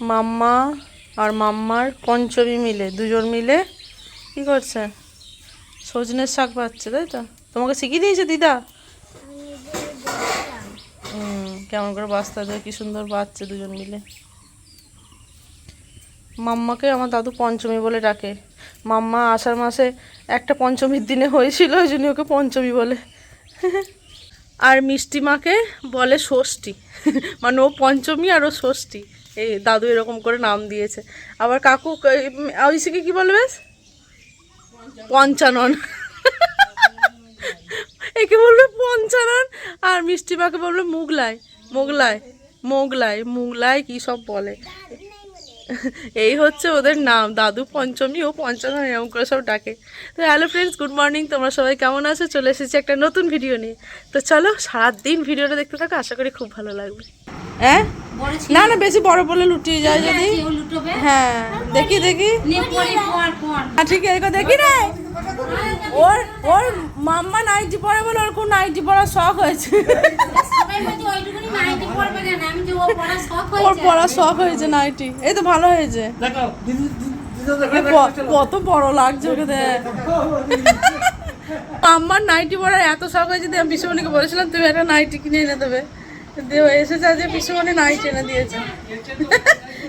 মাম্মা আর মাম্মার পঞ্চমী মিলে দুজন মিলে কি করছে? সজনের শাক পাচ্ছে, তাই তো? তোমাকে শিখিয়ে দিয়েছে দিদা? কেমন করে বাঁচতে হবে কি সুন্দর বাচ্চা দুজন মিলে। মাম্মাকে আমার দাদু পঞ্চমী বলে ডাকে। মাম্মা আষাঢ় মাসে একটা পঞ্চমীর দিনে হয়েছিল, ওই জন্য ওকে পঞ্চমী বলে। আর মিষ্টি মাকে বলে ষষ্ঠী। মানে ও পঞ্চমী আর ও ষষ্ঠী। এই দাদু এরকম করে নাম দিয়েছে। আবার কাকু ঐশীকে কি বলবে পঞ্চানন। একে বলবে পঞ্চানন আর মিষ্টি মাকে বলবে মুগলাই। মোগলাই মোগলাই, মুগলাই কি সব বলে? এই হচ্ছে ওদের নাম দাদু পঞ্চমী ও পঞ্চানন এরকম করে সব ডাকে। তো হ্যালো ফ্রেন্ডস গুড মর্নিং তোমরা সবাই কেমন আছো? চলে এসেছি একটা নতুন ভিডিও নিয়ে। তো চলো সারাদিন ভিডিওটা দেখতে থাকো আশা করি খুব ভালো লাগবে। হ্যাঁ না না বেশি বড় বলে লুটিয়ে যায় যদি। লুটোবে। হ্যাঁ দেখি দেখি। নে হ্যাঁ ঠিক আছে দেখি রে। ওর ওর মাম্মা নাইটি পরে বলে ওর খুব নাইটি পরার শখ হয়েছে সবাই বলছে ওইটুকুনি নাইটি পড়বে আমি পড়া শখ হয়েছে নাইটি এই তো ভালো হয়েছে। কত বড় লাগছে ওকে দেখ। আমার নাইটি পড়ার এত শখ হয়েছে আমি পিসুমণিকে বলেছিলাম তুমি একটা নাইটি কিনে এনে দেবে। দিয়ে এসেছে আজকে পিসুমণি নাইটি এনে দিয়েছে।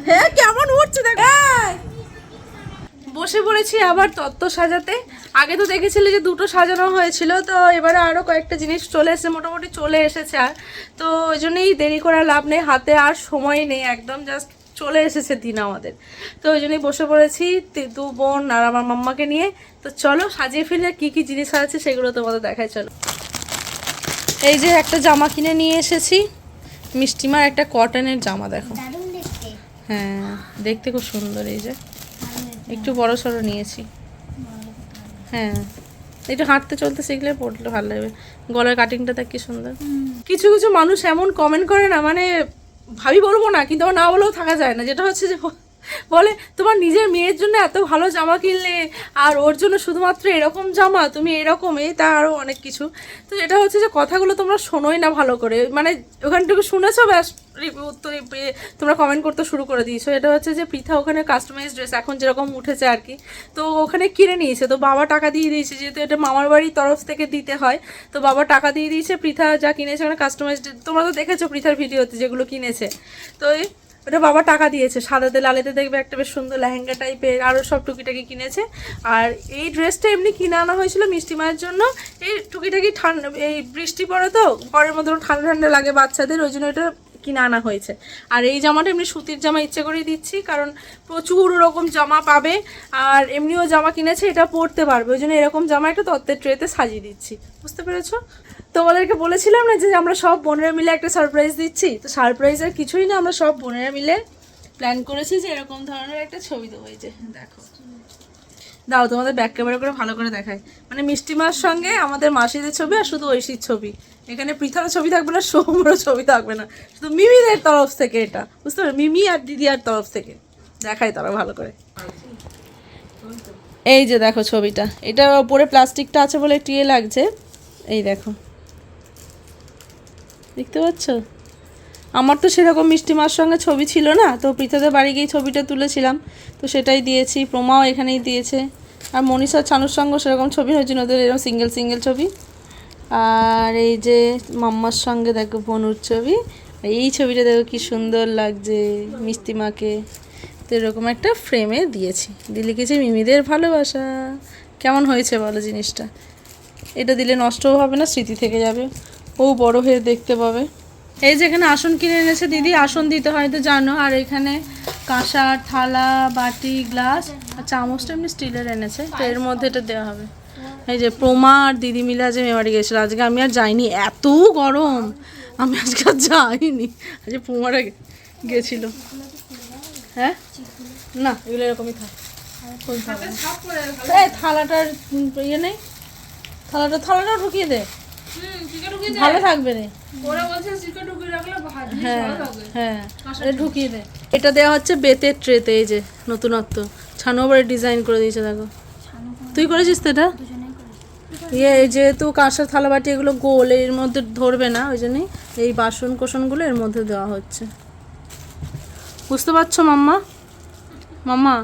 হ্যাঁ কেমন উঠছে দেখ। এই! বসে পড়েছি আবার তত্ত্ব সাজাতে। আগে তো দেখেছিলে যে দুটো সাজানো হয়েছিল তো এবারে আরও কয়েকটা জিনিস চলে এসেছে মোটামুটি চলে এসেছে আর। তো ওই জন্যই দেরি করার লাভ নেই হাতে আর সময় নেই একদম জাস্ট চলে এসেছে দিন আমাদের। তো ওই জন্যই বসে পড়েছি তি- দু বোন আর আমার মাম্মাকে নিয়ে। তো চলো সাজিয়ে ফেলে কী কী জিনিস আছে সেগুলো তোমাদের দেখায় চলো। এই যে একটা জামা কিনে নিয়ে এসেছি। মিষ্টিমার একটা কটনের জামা দেখো। হ্যাঁ দেখতে খুব সুন্দর এই যে। একটু বড় সড়ো নিয়েছি। হ্যাঁ। একটু হাঁটতে চলতে শিখলে পড়লে ভালো লাগবে। গলার কাটিংটা দেখ কি সুন্দর। কিছু কিছু মানুষ এমন কমেন্ট করে না মানে ভাবি বলব না, কিন্তু আমার না বলেও থাকা যায় না। যেটা হচ্ছে যে বলে, তোমার নিজের মেয়ের জন্য এত ভালো জামা কিনলে, আর ওর জন্য শুধুমাত্র এরকম জামা, তুমি এরকম, এই তা আরও অনেক কিছু। তো এটা হচ্ছে যে কথাগুলো তোমরা শোনোই না ভালো করে। মানে ওখানটুকু শুনেছো, ব্যাস উত্তর তোমরা কমেন্ট করতে শুরু করে দিয়েছ। এটা হচ্ছে যে পৃথা ওখানে কাস্টমাইজ ড্রেস এখন যেরকম উঠেছে আর কি। তো ওখানে কিনে নিয়েছে, তো বাবা টাকা দিয়ে দিয়েছে, যেহেতু এটা মামার বাড়ির তরফ থেকে দিতে হয়, তো বাবা টাকা দিয়ে দিয়েছে, পৃথা যা কিনেছে ওখানে কাস্টমাইজ তোমরা তো দেখেছ পৃথার ভিডিওতে যেগুলো কিনেছে। তো ওটা বাবা টাকা দিয়েছে। সাদাতে লালেতে দেখবে একটা বেশ সুন্দর লেহেঙ্গা টাইপের আরও সব টুকিটাকি কিনেছে। আর এই ড্রেসটা এমনি কিনে আনা হয়েছিল মিষ্টি মায়ের জন্য। এই টুকিটাকি ঠান্ডা, এই বৃষ্টি পড়ে তো, ঘরের মধ্যে ঠান্ডা ঠান্ডা লাগে বাচ্চাদের, ওই জন্য এটা কিনে আনা হয়েছে। আর এই জামাটা এমনি সুতির জামা ইচ্ছে করেই দিচ্ছি, কারণ প্রচুর রকম জামা পাবে, আর এমনিও জামা কিনেছে, এটা পরতে পারবে। ওই জন্য এরকম জামা একটা তত্ত্বের ট্রেতে সাজিয়ে দিচ্ছি। বুঝতে পেরেছ? তোমাদেরকে বলেছিলাম না যে আমরা সব বোনেরা মিলে একটা সারপ্রাইজ দিচ্ছি? তো সারপ্রাইজ আর কিছুই না, আমরা সব বোনেরা মিলে প্ল্যান করেছি যে এরকম ধরনের একটা ছবি দেবো, এই যে দেখো। দাও, তোমাদের ব্যাক ক্যামেরা করে ভালো করে দেখায় মানে মিষ্টি মার সঙ্গে আমাদের মাসিদের ছবি আর শুধু ঐশীর ছবি। এখানে পৃথারও ছবি থাকবে না সৌম্যরও ছবি থাকবে না। শুধু মিমিদের তরফ থেকে এটা, বুঝতে পারো মিমি আর দিদিয়ার তরফ থেকে। দেখায় তারা ভালো করে। এই যে দেখো ছবিটা। এটা ওপরে প্লাস্টিকটা আছে বলে ইয়ে লাগছে। এই দেখো। দেখতে পাচ্ছ? আমার তো সেরকম মিষ্টি মার সঙ্গে ছবি ছিল না, তো পৃথাদের বাড়ি গিয়ে ছবিটা তুলেছিলাম, তো সেটাই দিয়েছি, প্রমাও এখানেই দিয়েছে। আর মনীষা ছানুর সঙ্গে সেরকম ছবি হয়েছিল ওদের এরকম সিঙ্গেল সিঙ্গেল ছবি। আর এই যে মাম্মার সঙ্গে দেখো বনুর ছবি, এই ছবিটা দেখো কি সুন্দর লাগছে, মিষ্টি মাকে। তো এরকম একটা ফ্রেমে দিয়েছি, দিয়ে লিখেছি মিমিদের ভালোবাসা। কেমন হয়েছে বলো জিনিসটা? এটা দিলে নষ্টও হবে না, স্মৃতি থেকে যাবে। ও বড় হয়ে দেখতে পাবে। এই যে এখানে আসন কিনে এনেছে, দিদি আসন দিতে হয়, তো জানো। আর এখানে কাঁসার থালা, বাটি, গ্লাস আর চামচটা এমনি স্টিলের এনেছে, তো এর মধ্যে এটা দেওয়া হবে। এই যে প্রমা আর দিদি মিলে আজ মেমারি গেছিল। আজকে আমি আর যাইনি, এত গরম। আমি আজকে আর যাইনি। আজকে প্রমারা গেছিল। হ্যাঁ? না, এগুলো এরকমই থাক। থালাটার ইয়ে নেই? থালাটা থালাটা ঢুকিয়ে দে। ভালো থাকবে রে। হ্যাঁ হ্যাঁ এটা ঢুকিয়ে দে। এটা দেওয়া হচ্ছে বেতের ট্রেতে এই যে নতুনত্ব। ছানো ডিজাইন করে দিয়েছে দেখো। তুই করেছিস তো এটা? ইয়ে এই যেহেতু কাঁসার থালাবাটি এগুলো গোল এর মধ্যে ধরবে না ওই জন্যই এই বাসন কোসনগুলো এর মধ্যে দেওয়া হচ্ছে। বুঝতে পারছ মাম্মা? মাম্মা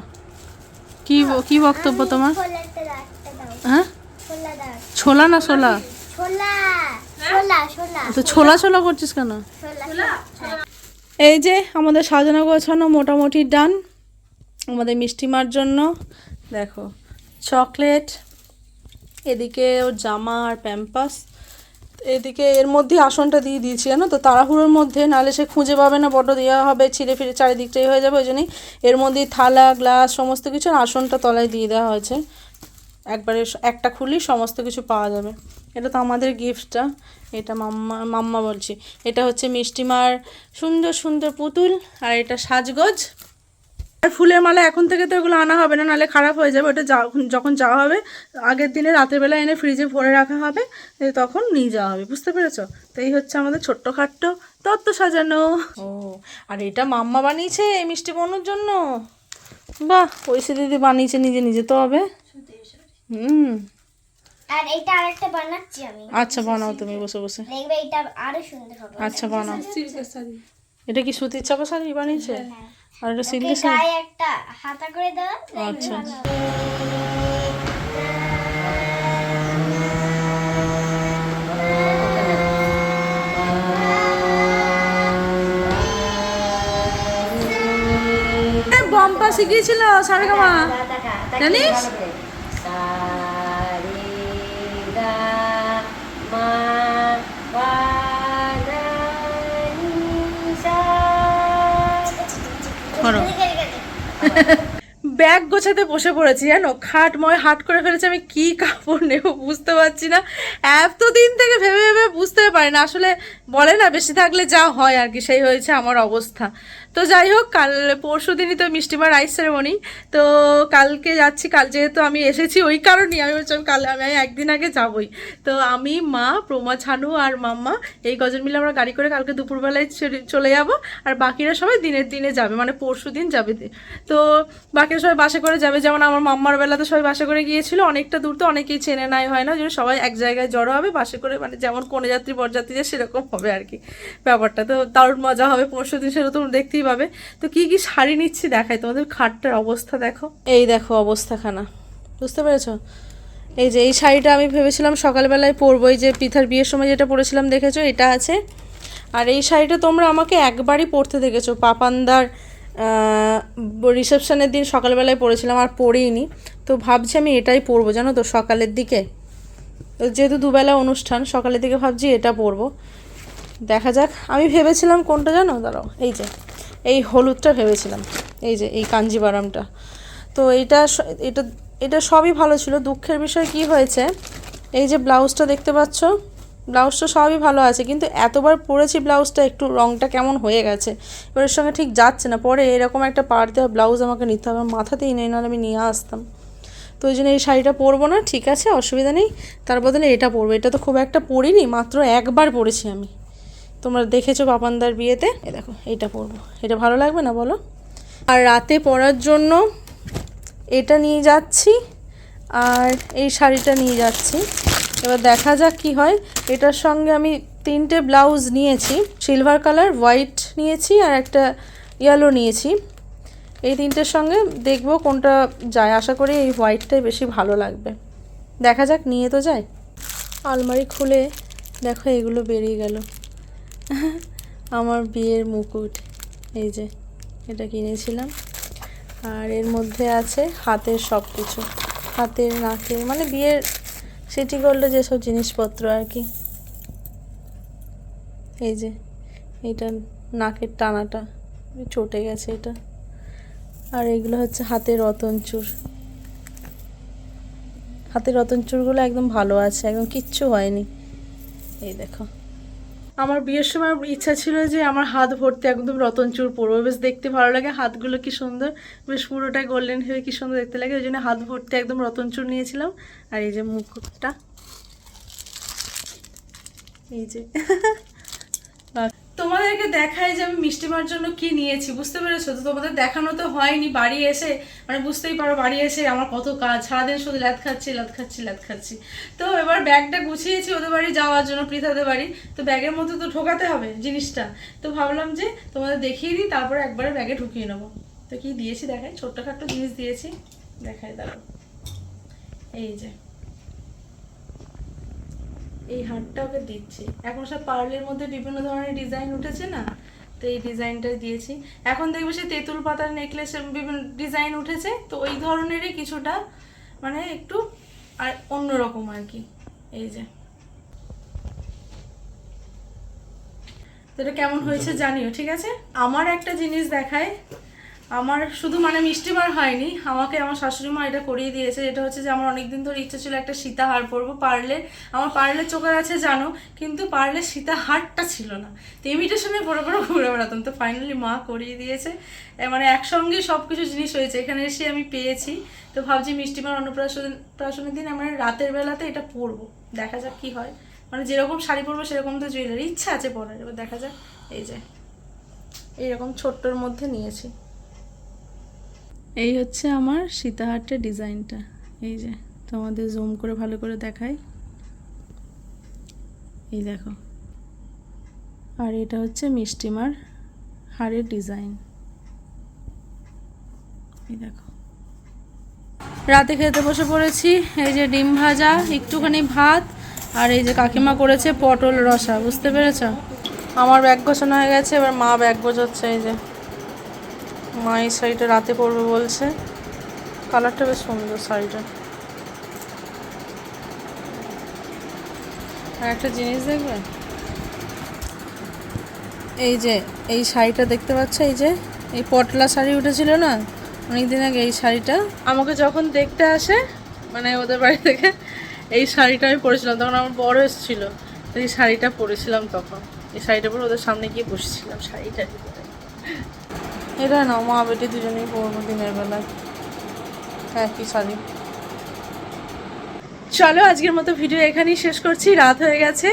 কি কি বক্তব্য তোমার? হ্যাঁ? ছোলা না ছোলা? তো ছোলা ছোলা করছিস কেন? এই যে আমাদের সাজানো গোছানো মোটামুটি ডান আমাদের মিষ্টিমার জন্য দেখো চকলেট এদিকে ওর জামা আর প্যাম্পাস এদিকে এর মধ্যে আসনটা দিয়ে দিয়েছি জানো তো? তাড়াহুড়োর মধ্যে নাহলে সে খুঁজে পাবে না বড় দেওয়া হবে ছিঁড়ে ফিরে চারিদিকটাই হয়ে যাবে ওই জন্যই এর মধ্যে থালা গ্লাস সমস্ত কিছু আর আসনটা তলায় দিয়ে দেওয়া হয়েছে। একবারে একটা খুলি সমস্ত কিছু পাওয়া যাবে। এটা তো আমাদের গিফটটা এটা মাম্মা মাম্মা বলছি। এটা হচ্ছে মিষ্টিমার সুন্দর সুন্দর পুতুল আর এটা সাজগোজ। আর ফুলের মালা এখন থেকে তো এগুলো আনা হবে না নাহলে খারাপ হয়ে যাবে। ওটা যা- যখন যাওয়া হবে আগের দিনে রাতের বেলা এনে ফ্রিজে ভরে রাখা হবে তখন নিয়ে যাওয়া হবে। বুঝতে পেরেছ? তো এই হচ্ছে আমাদের ছোট্ট খাট্ট। তত্ত্ব সাজানো। ও আর এটা মাম্মা বানিয়েছে এই মিষ্টি বনুর জন্য? বাহ ঐশী দিদি বানিয়েছে নিজে নিজে তো হবে। হুম। আর এটা আরেকটা বানাচ্ছি আমি। আচ্ছা বানাও তুমি বসে বসে। দেখবে এটা আরও সুন্দর হবে। আচ্ছা বানাও। এটা কি সুতির চাপা শাড়ি বানিয়েছে? আর এটা সিল্কের শাড়ি গায়ে একটা হাতা করে দেওয়া আচ্ছা। বম্পা শিখিয়েছিল সারেগামা। জানিস? করো। ব্যাগ গোছাতে বসে পড়েছি জানো? খাট ময় হাট করে ফেলেছি আমি কি কাপড় নেব বুঝতে পারছি না। এতদিন থেকে ভেবে ভেবে বুঝতে পারি না। আসলে বলে না বেশি থাকলে যা হয় আর কি সেই হয়েছে আমার অবস্থা। তো যাই হোক, কাল পরশু দিনই তো মিষ্টিমার রাইস সেরেমনি তো কালকে যাচ্ছি, কাল যেহেতু আমি এসেছি ওই কারণেই আমি বলছিলাম কাল আমি একদিন আগে যাবই। তো আমি, মা, প্রমা, ছানু আর মাম্মা, এই কজন মিলে আমরা গাড়ি করে কালকে দুপুরবেলায় চলে- যাব, আর বাকিরা সবাই দিনের দিনে যাবে মানে পরশু দিন যাবে তো বাকিরা সবাই বাসে করে যাবে, যেমন আমার মাম্মার বেলাতে সবাই বাসে করে গিয়েছিল, অনেকটা দূর তো অনেকেই চেনে নাই, হয় না? জন্য সবাই এক জায়গায় জড়ো হবে, বাসে করে মানে যেমন কোনো যাত্রী, বরযাত্রী সেরকম হবে আর কি ব্যাপারটা। তো দারুণ মজা হবে পরশু দিন তোমরা দেখতেই পাবে তো কি কি শাড়ি নিচ্ছি দেখাই, তোমাদের খাটটার অবস্থা দেখো। এই দেখো অবস্থাখানা, বুঝতে পেরেছ? এই যে এই শাড়িটা আমি ভেবেছিলাম সকালবেলায় পরবো, এই যে পিঠার বিয়ের সময় যেটা পরেছিলাম দেখেছ, এটা আছে। আর এই শাড়িটা তোমরা আমাকে একবারই পরতে দেখেছ, পাপান্দার রিসেপশনের দিন সকালবেলায় পরেছিলাম, আর পরেইনি। তো ভাবছি আমি এটাই পরবো, জানো তো, সকালের দিকে। যেহেতু দুবেলা অনুষ্ঠান, সকালের দিকে ভাবছি এটা পরবো। দেখা যাক, আমি ভেবেছিলাম কোনটা, জানো? দাঁড়াও, এই যে। এই হলুদটা ভেবেছিলাম, এই যে এই কাঞ্জিবারামটা। তো এটা এটা এটা সবই ভালো ছিল। দুঃখের বিষয় কি হয়েছে, এই যে ব্লাউজটা দেখতে পাচ্ছ, ব্লাউজটা সবই ভালো আছে, কিন্তু এতবার পরেছি ব্লাউজটা, একটু রঙটা কেমন হয়ে গেছে। এবার সঙ্গে ঠিক যাচ্ছে না, পরে এরকম একটা পাড় দেওয়া ব্লাউজ আমাকে নিতে হবে মাথাতেই নেই, নাহলে আমি নিয়ে আসতাম। তো ওই জন্য এই শাড়িটা পরবো না, ঠিক আছে, অসুবিধা নেই। তার বদলে এটা পরবো, এটা তো খুব একটা পরিনি, মাত্র একবার পরেছি আমি। তোমরা দেখেছ পাপানদার বিয়েতে? এ দেখো এটা পরবো। এটা ভালো লাগবে না বলো? আর রাতে পরার জন্য এটা নিয়ে যাচ্ছি আর এই শাড়িটা নিয়ে যাচ্ছি। এবার দেখা যাক কি হয়। এটার সঙ্গে আমি তিনটে ব্লাউজ নিয়েছি। সিলভার কালার, হোয়াইট নিয়েছি আর একটা ইয়েলো নিয়েছি। এই তিনটের সঙ্গে দেখব কোনটা যায়। আশা করি এই হোয়াইটটাই বেশি ভালো লাগবে। দেখা যাক, নিয়ে তো যায় আলমারি খুলে দেখো, এগুলো বেরিয়ে গেল। আমার বিয়ের মুকুট, এই যে এটা কিনেছিলাম। আর এর মধ্যে আছে হাতের সব কিছু হাতের, নাকের মানে বিয়ের সিটি গোল্ডে যেসব জিনিসপত্র আর কি। এই যে এটা নাকের টানাটা, চটে গেছে এটা। আর এগুলো হচ্ছে হাতের রতন চূড় হাতের রতন চূড়গুলো একদম ভালো আছে, একদম কিচ্ছু হয়নি। এই দেখো। আমার বিয়ের সময় ইচ্ছা ছিল যে আমার হাত ভর্তি একদম রতনচুর পরবো। বেশ দেখতে ভালো লাগে, হাতগুলো কি সুন্দর, বেশ পুরোটাই গোল্ডেন হয়ে কি সুন্দর দেখতে লাগে, ওই জন্য হাত ভর্তি একদম রতনচুর নিয়েছিলাম। আর এই যে মুখটা, এই যে তোমাদেরকে দেখাই যে আমি মিষ্টিমার জন্য কি নিয়েছি, বুঝতে পেরেছ? তো তোমাদের দেখানো তো হয়নি, বাড়ি এসে মানে বুঝতেই পারো বাড়ি এসে আমার কত কাজ, সারাদিন শুধু ল্যাদ খাচ্ছি ল্যাদ খাচ্ছি ল্যাদ খাচ্ছি। তো এবার ব্যাগটা গুছিয়েছি ওদের বাড়ি যাওয়ার জন্য পৃথাদের বাড়ি। তো ব্যাগের মধ্যে তো ঢোকাতে হবে জিনিসটা। তো ভাবলাম যে তোমাদের দেখিয়ে দিই, তারপরে একবারে ব্যাগে ঢুকিয়ে নেব। তো কি দিয়েছি দেখাই ছোট্টখাট্ট জিনিস দিয়েছি, দেখাই দাঁড়ো এই যে। এই হারটা ওকে দিচ্ছি। এখন সব পার্লের মধ্যে বিভিন্ন ধরনের ডিজাইন উঠেছে না? তো এই ডিজাইনটা দিয়েছি। এখন দেখবে সে তেঁতুল পাতার নেকলেসের বিভিন্ন ডিজাইন উঠেছে। তো ওই ধরনেরই কিছুটা মানে একটু আর অন্যরকম আর কি। এই যে। তো এটা কেমন হয়েছে জানিও, ঠিক আছে? আমার একটা জিনিস দেখায়। আমার শুধু মানে মিষ্টিমার হয়নি, আমাকে আমার শাশুড়ি মা এটা করিয়ে দিয়েছে। এটা হচ্ছে যে আমার অনেকদিন ধরে ইচ্ছে ছিল একটা সীতাহার পরবো, পারলে, আমার পারলে চোখের আছে জানো, কিন্তু পারলে সীতাহারটা ছিল না। তো ইমিটেশনে পরে পরে ঘুরে বেড়াতাম। তো ফাইনালি মা করিয়ে দিয়েছে। মানে একসঙ্গে সব কিছু জিনিস হয়েছে। এখানে এসে আমি পেয়েছি। তো ভাবছি মিষ্টিমার অন্নপ্রাশন, প্রাশনের দিন আমার রাতের বেলাতে এটা পরবো। দেখা যাক কি হয়। মানে যেরকম শাড়ি পরবো, সেরকম তো জুয়েলারি ইচ্ছা আছে পরার। এবার দেখা যাক। এই যে, এইরকম ছোট্টর মধ্যে নিয়েছি। এই হচ্ছে আমার সীতাহারটের ডিজাইনটা। এই যে, তোমাদের জুম করে ভালো করে দেখাই। এই দেখো। আর এটা হচ্ছে মিষ্টিমার হাড়ের ডিজাইন। এই দেখো। রাতে খেতে বসে পড়েছি, এই যে ডিম ভাজা, একটুখানি ভাত, আর এই যে কাকিমা করেছে পটল রসা, বুঝতে পেরেছ? আমার ব্যাগ গোছানো হয়ে গেছে, এবার মা ব্যাগ গোছাচ্ছে, এই যে। মা এই শাড়িটা রাতে পরবে বলছে। কালারটা বেশ সুন্দর শাড়িটা। আর একটা জিনিস দেখবে? এই যে, এই শাড়িটা দেখতে পাচ্ছ? এই যে, এই পটলা শাড়ি উঠেছিল না? অনেকদিন আগে এই শাড়িটা। আমাকে যখন দেখতে আসে মানে ওদের বাড়ি থেকে, এই শাড়িটা আমি পরেছিলাম। তখন আমার বড় এসেছিল। এই শাড়িটা পরেছিলাম তখন। এই শাড়িটা পরে ওদের সামনে গিয়ে বসেছিলাম শাড়িটা এটা না মা বেটি দুজনেই পরবো দিনের বেলায় হ্যাঁ কি শাড়ি। চলো, আজকের মতো ভিডিও এখানেই শেষ করছি। রাত হয়ে গেছে।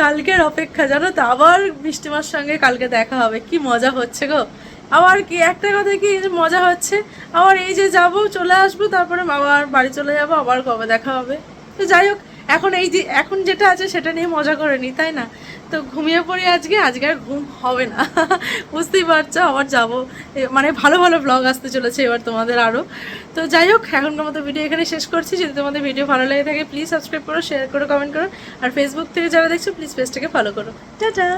কালকের অপেক্ষা, জানো তো? আবার বৃষ্টিমার সঙ্গে কালকে দেখা হবে। কি মজা হচ্ছে গো। আবার কি, একটা কথা কি মজা হচ্ছে? আবার এই যে যাব, চলে আসব, তারপরে আবার বাড়ি চলে যাব, আবার কবে দেখা হবে? তো যাই হোক, এখন এই যে, এখন যেটা আছে সেটা নিয়ে মজা করে নি, তাই না? তো ঘুমিয়ে পড়ি আজকে আজকে আর ঘুম হবে না। বুঝতেই পারছ, আবার যাব। মানে ভালো ভালো ব্লগ আসতে চলেছে এবার তোমাদের আরও তো যাই হোক, এখনকার মতো ভিডিও এখানে শেষ করছি। যদি তোমাদের ভিডিও ভালো লাগে থাকে প্লিজ সাবস্ক্রাইব করো শেয়ার করো কমেন্ট করো। আর ফেসবুক থেকে যারা দেখছ প্লিজ পেজটাকে ফলো করো। টাটা!